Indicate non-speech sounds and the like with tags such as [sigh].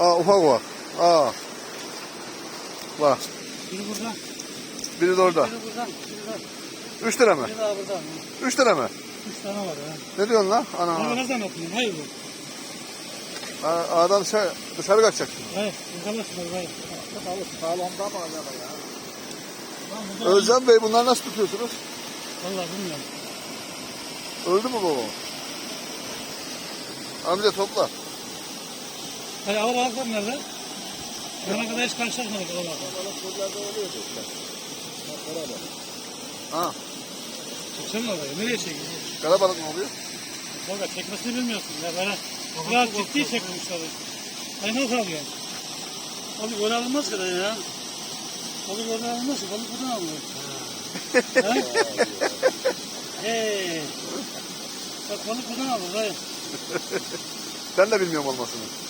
Aa ufak ufak. Aa. Bak. Biri buradan, Biri de orada. biri buradan, biri buradan. Üç lira mı? Biri daha buradan. Üç lira mı? Üç tane var ya. Ne diyorsun lan? Ana. ne zaman yapayım? Hayır bu. Aa, Adam dışarı, dışarı kaçacak. Hayır. Yakalasın. Hayır. Sağlamda mı acaba ya? Burada Özlem Bey bunları nasıl tutuyorsunuz? Vallahi bilmiyorum. Öldü mü babam? Amca topla. Hayır ağır ağızlar nerede? Şu ana kadar hiç karşılaşmadık ağırlar. Balık buralarda oluyordu işte. Bak. Ha. Çeksene mi orayı? Nereye çekiyor? Karabalık mı oluyor? Valla çekmesini bilmiyorsun ya. Böyle biraz ciddi çekmiş abi. Ay nasıl alıyorsun? Balık öyle alınmaz kadar ya. Balık öyle alınmaz. Balık buradan alınır. [laughs] Ha? Hey. Bak balık buradan alınır. Ben de bilmiyorum olmasını.